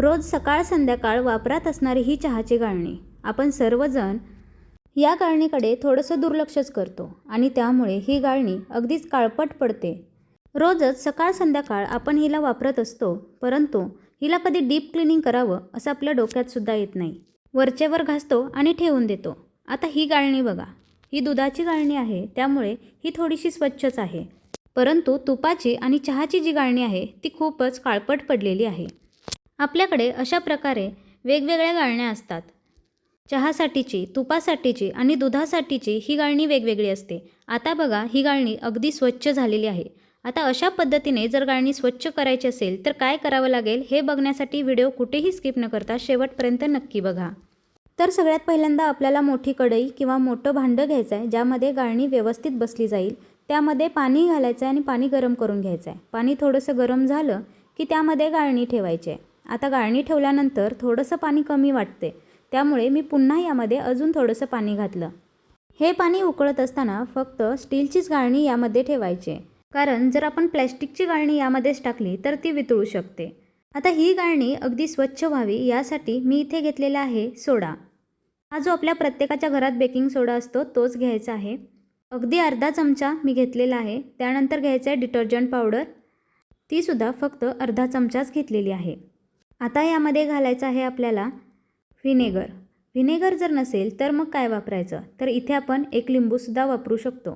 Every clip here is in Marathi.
रोज सकाळ संध्याकाळ वापरात असणारी ही चहाची गाळणी. आपण सर्वजण या गाळणीकडे थोडंसं दुर्लक्षच करतो आणि त्यामुळे ही गाळणी अगदीच काळपट पडते. रोजच सकाळ संध्याकाळ आपण हिला वापरत असतो परंतु हिला कधी डीप क्लिनिंग करावं असं आपल्या डोक्यात सुद्धा येत नाही. वरचेवर घासतो आणि ठेवून देतो. आता ही गाळणी बघा. ही दुधाची गाळणी आहे त्यामुळे ही थोडीशी स्वच्छच आहे. परंतु तुपाची आणि चहाची जी गाळणी आहे ती खूपच काळपट पडलेली आहे. आपल्याकडे अशा प्रकारे वेगवेगळ्या गाळण्या असतात. चहासाठीची तुपासाठीची आणि दुधासाठीची ही गाळणी वेगवेगळी असते. आता बघा ही गाळणी अगदी स्वच्छ झालेली आहे. आता अशा पद्धतीने जर गाळणी स्वच्छ करायची असेल तर काय करावं लागेल हे बघण्यासाठी व्हिडिओ कुठेही स्किप न करता शेवटपर्यंत नक्की बघा. तर सगळ्यात पहिल्यांदा आपल्याला मोठी कढई किंवा मोठं भांडं घ्यायचं आहे ज्यामध्ये गाळणी व्यवस्थित बसली जाईल. त्यामध्ये पाणी घालायचं आहे आणि पाणी गरम करून घ्यायचं आहे. पाणी थोडंसं गरम झालं की त्यामध्ये गाळणी ठेवायची आहे. आता गाळणी ठेवल्यानंतर थोडंसं पाणी कमी वाटते. त्यामुळे मी पुन्हा यामध्ये अजून थोडंसं पाणी घातलं. हे पाणी उकळत असताना फक्त स्टीलचीच गाळणी यामध्ये ठेवायची. कारण जर आपण प्लॅस्टिकची गाळणी यामध्येच टाकली तर ती वितळू शकते. आता ही गाळणी अगदी स्वच्छ व्हावी यासाठी मी इथे घेतलेला आहे सोडा. हा जो आपल्या प्रत्येकाच्या घरात बेकिंग सोडा असतो तोच घ्यायचा आहे. अगदी अर्धा चमचा मी घेतलेला आहे. त्यानंतर घ्यायचं आहे डिटर्जंट पावडर. तीसुद्धा फक्त अर्धा चमचाच घेतलेली आहे. आता यामध्ये घालायचं आहे आपल्याला व्हिनेगर. व्हिनेगर जर नसेल तर मग काय वापरायचं? तर इथे आपण एक लिंबूसुद्धा वापरू शकतो.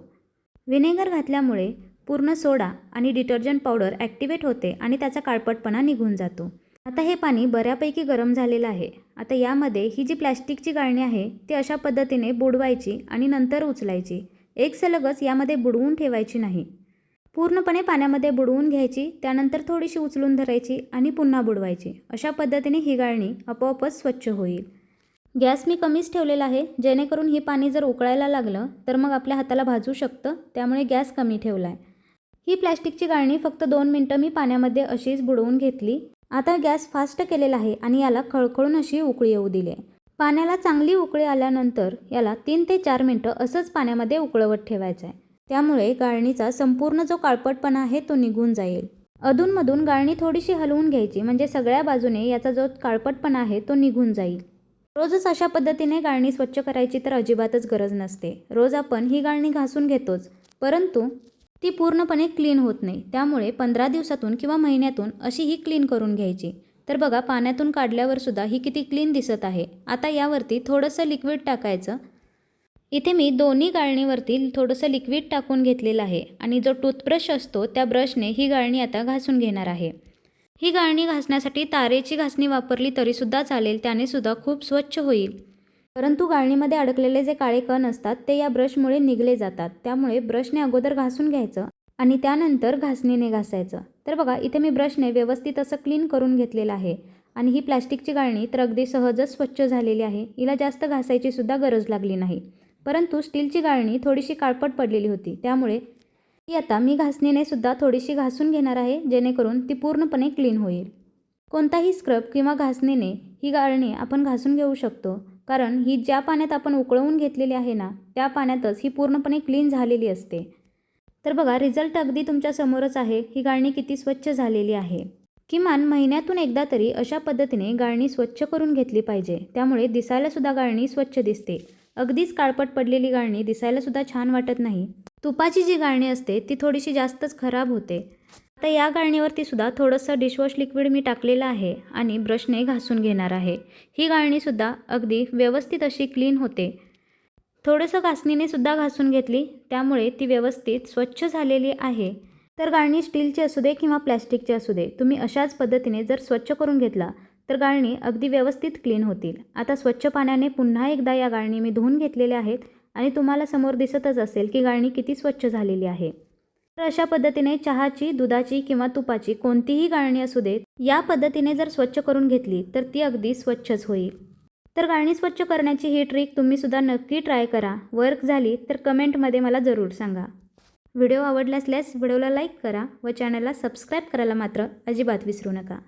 व्हिनेगर घातल्यामुळे पूर्ण सोडा आणि डिटर्जंट पावडर ॲक्टिवेट होते आणि त्याचा काळपटपणा निघून जातो. आता हे पाणी बऱ्यापैकी गरम झालेलं आहे. आता यामध्ये ही जी प्लॅस्टिकची गाळणी आहे ती अशा पद्धतीने बुडवायची आणि नंतर उचलायची. एक सलगच यामध्ये बुडवून ठेवायची नाही. पूर्णपणे पाण्यामध्ये बुडवून घ्यायची त्यानंतर थोडीशी उचलून धरायची आणि पुन्हा बुडवायची. अशा पद्धतीने ही गाळणी आपोआपच स्वच्छ होईल. गॅस मी कमीच ठेवलेला आहे. जेणेकरून हे पाणी जर उकळायला लागलं तर मग आपल्या हाताला भाजू शकतं त्यामुळे गॅस कमी ठेवला आहे ही प्लॅस्टिकची गाळणी फक्त दोन मिनटं मी पाण्यामध्ये अशीच बुडवून घेतली. आता गॅस फास्ट केलेला आहे आणि याला खळखळून अशी उकळी येऊ दिली आहे पाण्याला चांगली उकळी आल्यानंतर याला तीन ते चार मिनटं असंच पाण्यामध्ये उकळवत ठेवायचं आहे त्यामुळे गाळणीचा संपूर्ण जो काळपटपणा आहे तो निघून जाईल. अधूनमधून गाळणी थोडीशी हलवून घ्यायची म्हणजे सगळ्या बाजूने याचा जो काळपटपणा आहे तो निघून जाईल. रोजच अशा पद्धतीने गाळणी स्वच्छ करायची तर अजिबातच गरज नसते. रोज आपण ही गाळणी घासून घेतोच परंतु ती पूर्णपणे क्लीन होत नाही. त्यामुळे पंधरा दिवसातून किंवा महिन्यातून अशी ही क्लीन करून घ्यायची. तर बघा पाण्यातून काढल्यावर सुद्धा ही किती क्लीन दिसत आहे. आता यावरती थोडंसं लिक्विड टाकायचं इथे मी दोन्ही गाळणीवरती थोडंसं लिक्विड टाकून घेतलेलं आहे आणि जो टूथब्रश असतो त्या ब्रशने ही गाळणी आता घासून घेणार आहे. ही गाळणी घासण्यासाठी तारेची घासणी वापरली तरीसुद्धा चालेल त्याने सुद्धा खूप स्वच्छ होईल. परंतु गाळणीमध्ये अडकलेले जे काळे कण असतात ते या ब्रशमुळे निघले जातात. त्यामुळे ब्रशने अगोदर घासून घ्यायचं आणि त्यानंतर घासणीने घासायचं. तर बघा इथे मी ब्रशने व्यवस्थित असं क्लीन करून घेतलेलं आहे आणि ही प्लॅस्टिकची गाळणी तर अगदी सहजच स्वच्छ झालेली आहे. हिला जास्त घासायची सुद्धा गरज लागली नाही. परंतु स्टीलची गाळणी थोडीशी काळपट पडलेली होती. त्यामुळे ती आता मी घासणीने सुद्धा थोडीशी घासून घेणार आहे जेणेकरून ती पूर्णपणे क्लीन होईल. कोणताही स्क्रब किंवा घासणीने ही गाळणी आपण घासून घेऊ शकतो कारण ही ज्या पाण्यात आपण उकळवून घेतलेली आहे ना त्या पाण्यातच ही पूर्णपणे क्लीन झालेली असते. तर बघा रिझल्ट अगदी तुमच्या समोरच आहे. ही गाळणी किती स्वच्छ झालेली आहे. किमान महिन्यातून एकदा तरी अशा पद्धतीने गाळणी स्वच्छ करून घेतली पाहिजे. त्यामुळे दिसायलासुद्धा गाळणी स्वच्छ दिसते. अगदीच काळपट पडलेली गाळणी दिसायलासुद्धा छान वाटत नाही. तुपाची जी गाळणी असते ती थोडीशी जास्तच खराब होते. आता या गाळणीवरती सुद्धा थोडंसं डिशवॉश लिक्विड मी टाकलेलं आहे आणि ब्रशने घासून घेणार आहे. ही गाळणीसुद्धा अगदी व्यवस्थित अशी क्लीन होते. थोडंसं घासणीने सुद्धा घासून घेतली त्यामुळे ती व्यवस्थित स्वच्छ झालेली आहे. तर गाळणी स्टीलची असू दे किंवा प्लॅस्टिकची असू दे तुम्ही अशाच पद्धतीने जर स्वच्छ करून घेतला तर गाळणी अगदी व्यवस्थित क्लीन होतील. आता स्वच्छ पाण्याने पुन्हा एकदा या गाळणी मी धुवून घेतलेल्या आहेत आणि तुम्हाला समोर दिसतच असेल की गाळणी किती स्वच्छ झालेली आहे. तर अशा पद्धतीने चहाची दुधाची किंवा तुपाची कोणतीही गाळणी असू देत या पद्धतीने जर स्वच्छ करून घेतली तर ती अगदी स्वच्छच होईल. तर गाळणी स्वच्छ करण्याची ही ट्रिक तुम्हीसुद्धा नक्की ट्राय करा. वर्क झाली तर कमेंटमध्ये मला जरूर सांगा. व्हिडिओ आवडला असल्यास व्हिडिओला लाईक करा व चॅनलला सबस्क्राईब करायला मात्र अजिबात विसरू नका.